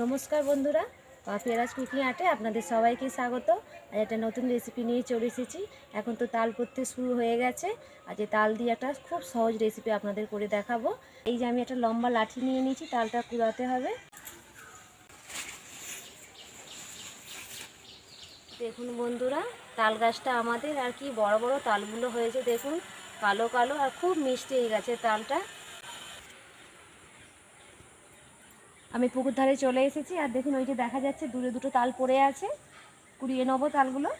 নমস্কার বন্ধুরা পেঁয়াজ কুকিং আটে আপনাদের সবাইকে স্বাগত। আর একটা নতুন রেসিপি নিয়ে চলে এসেছি। এখন তো তাল পড়তে শুরু হয়ে গেছে। যে তাল দিয়ে একটা খুব সহজ রেসিপি আপনাদের করে দেখাবো। এই যে আমি একটা লম্বা লাঠি নিয়ে নিয়েছি, তালটা কুড়াতে হবে। দেখুন বন্ধুরা, তাল গাছটা আমাদের আর কি বড় বড় তালগুলো হয়েছে। দেখুন, কালো কালো আর খুব মিষ্টি হয়ে গেছে তালটা। আমি পুকুর ধারে চলে এসেছি, আর দেখুন ওই যে দেখা যাচ্ছে, দূরে দুটো তাল পড়ে আছে। কুড়িয়ে নেব তালগুলো।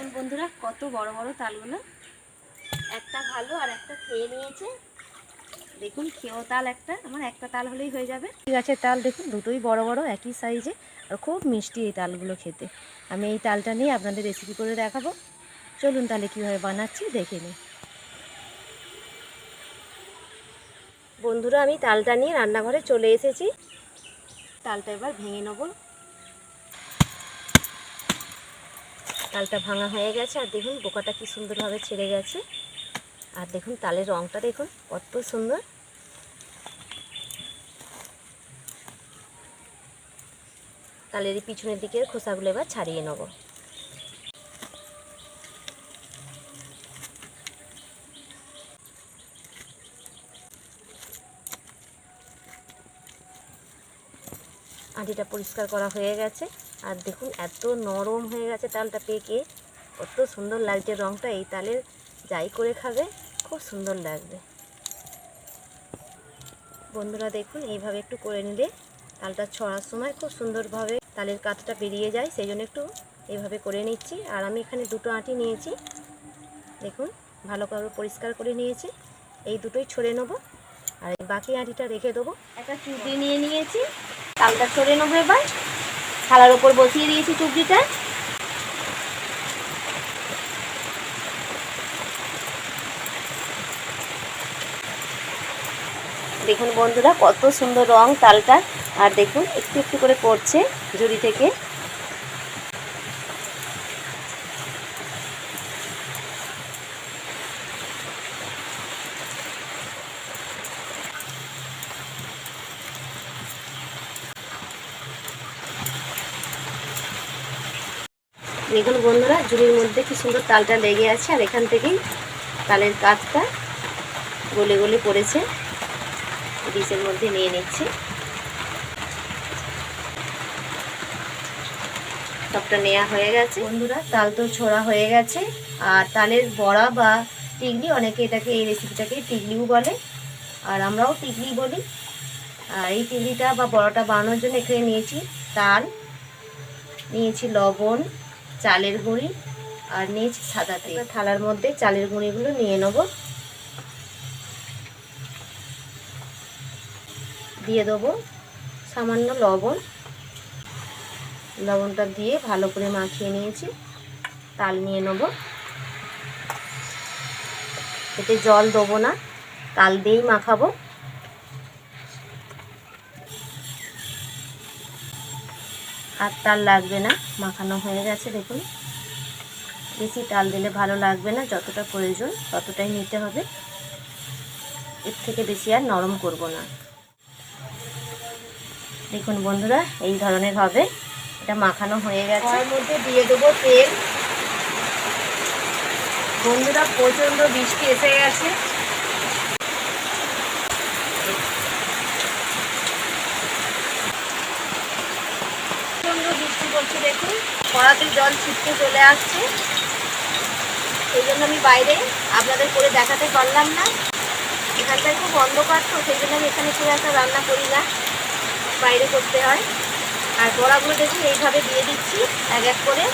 দেখুন বন্ধুরা কত বড় বড় তালগুলো একটা ভালো আর একটা খেয়ে নিয়েছে। দেখুন খেয়েও তাল একটা, আমার একটা তাল হলেই হয়ে যাবে। গাছের তাল দেখুন, দুটোই বড় বড়, একই সাইজে, আর খুব মিষ্টি এই তালগুলো খেতে। আমি এই তালটা নিয়ে আপনাদের রেসিপি করে দেখাবো। চলুন তাহলে কীভাবে বানাচ্ছি, দেখে নিই। বন্ধুরা, আমি তালটা নিয়ে রান্নাঘরে চলে এসেছি। তালটা এবার ভেঙে নেব। তালটা ভাঙা হয়ে গেছে, আর দেখুন বোকাটা কি সুন্দরভাবে ছেড়ে গেছে। আর দেখুন তালের রঙটা দেখুন কত সুন্দর। তালের পিছনের দিকের খোসাগুলো এবার ছাড়িয়ে নেব। আঁটিটা পরিষ্কার করা হয়ে গেছে। আর দেখুন, এত নরম হয়ে গেছে তালটা পেকে। কত সুন্দর লাগছে রঙটা এই তালের যাই করে খাবে, খুব সুন্দর লাগবে। বন্ধুরা দেখুন, এইভাবে একটু করে নিলে তালটা ছড়ার সময় খুব সুন্দরভাবে তালের কাতটা বেরিয়ে যায়, সেই জন্য একটু এইভাবে করে নিচ্ছি। আর আমি এখানে দুটো আঁটি নিয়েছি। দেখুন ভালো করে পরিষ্কার করে নিয়েছি। এই দুটোই ছড়ে নেব। আর বাকি আঁটিটা রেখে দেবো। একটা চুবড়ি নিয়ে নিয়েছি, তালটা ছড়ে নেব এবার। থালার ওপর বসিয়ে দিয়েছি চুবড়িটা দেখুন বন্ধুরা, কত সুন্দর রং তালটা। আর দেখুন, একটু একটু করে পড়ছে ঝুড়ি থেকে। দেখুন বন্ধুরা, ঝুড়ির মধ্যে কি সুন্দর তালটা লেগে আছে, আর এখান থেকেই তালের কাঠটা গলে গলে পড়েছে। ডিশের মধ্যে নিয়ে নিচ্ছি। সবটা নেওয়া হয়ে গেছে। বন্ধুরা, তাল তো ছোড়া হয়ে গেছে, আর তালের বড়া বা টিকলি, অনেকে এটাকে, এই রেসিপিটাকে টিকলিও বলে, আর আমরাও টিকলি বলি। আর এই টিকলিটা বা বড়াটা বানানোর জন্য এখানে নিয়েছি তাল, নিয়েছি লবণ চালের গুঁড়ি আর নিয়েছি সাদা তেল। থালার মধ্যে চালের গুঁড়িগুলো নিয়ে নেব। দিয়ে দেবো সামান্য লবণ। লবণটা দিয়ে ভালো করে মাখিয়ে নিয়েছি। তাল নিয়ে নেব। এতে জল দেবো না। তাল দিয়েই মাখাবো। আর তাল লাগবে না, মাখানো হয়ে গেছে দেখুন। বেশি তাল দিলে ভালো লাগবে না, যতটা প্রয়োজন ততটাই নিতে হবে। এর থেকে বেশি আর নরম করব না। দেখুন বন্ধুরা, এই ধরনের হবে। এটা মাখানো হয়ে গেছে। এর মধ্যে দিয়ে দেবো তেল। বন্ধুরা, প্রচণ্ড বৃষ্টি এসে গেছে। থেকে জল ছিটকে চলে আসছে। সেই জন্য আমি বাইরে আপনাদের করে দেখাতে পারলাম না। এখানটায় খুব অন্ধকার তো, সেই জন্য আমি এখানে খুব একটা রান্না করি না। বাইরে করতে হয়। আর বড়াগুলো দেখে এইভাবে দিয়ে দিচ্ছি, এক এক করে।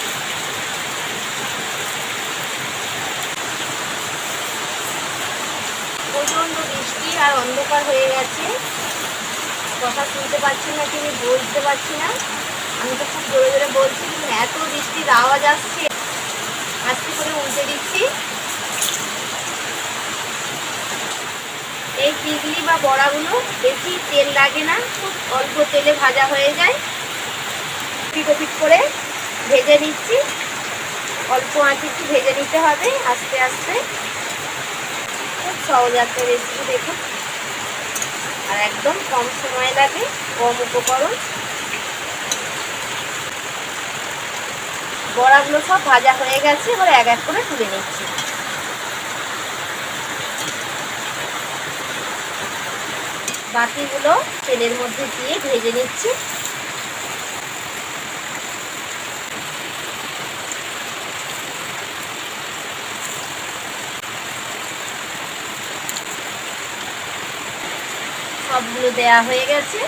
প্রচণ্ড বৃষ্টি আর অন্ধকার হয়ে গেছে। কথা শুনতে পাচ্ছি না, কি বলতে পারছি না। আমি তো খুব জোরে জোরে বলছি, কিন্তু এত বৃষ্টির আওয়াজ আসছে। আস্তে করে উল্টে দিচ্ছি। এই চিংড়ি বা বড়াগুলো বেশি তেল লাগে না, খুব অল্প তেলে ভাজা হয়ে যায়। পিট করে ভেজে নিচ্ছি। অল্প আঁচে একটু ভেজে নিতে হবে আস্তে আস্তে। খুব সহজ একটা রেসিপি দেখুন। আর একদম কম সময় লাগে, কম উপকরণ। বড়াগুলো সব ভাজা হয়ে গেছে, এবার এক এক করে তুলে নিচ্ছি। বাকিগুলো তেলের মধ্যে দিয়ে ভেজে নিচ্ছি। সবগুলো দেয়া হয়ে গেছে।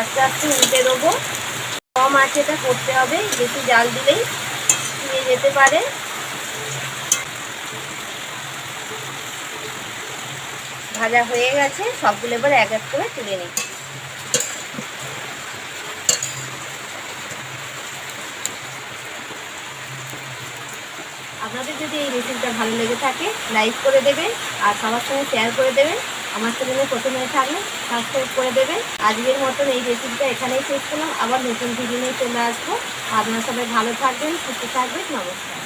আস্তে আস্তে উল্টে দেবো। কম আছে এটা করতে হবে, বেশি জাল দিলেই নিয়ে যেতে পারে। ভাজা হয়ে গেছে, সবগুলো এবার এক এক করে তুলে নিচ্ছি আপনাদের যদি এই রেসিপিটা ভালো লেগে থাকে লাইক করে দেবেন, আর সবার সঙ্গে শেয়ার করে দেবেন। আমার চ্যানেলে প্রথমে থাকলে সাবস্ক্রাইব করে দেবেন। আজকের মতন এই রেসিপিটা এখানেই শেষ করলাম। আবার নতুন ভিডিও নিয়ে চলে আসব। আপনারা সবাই ভালো থাকবেন, সুস্থ থাকবেন। নমস্কার।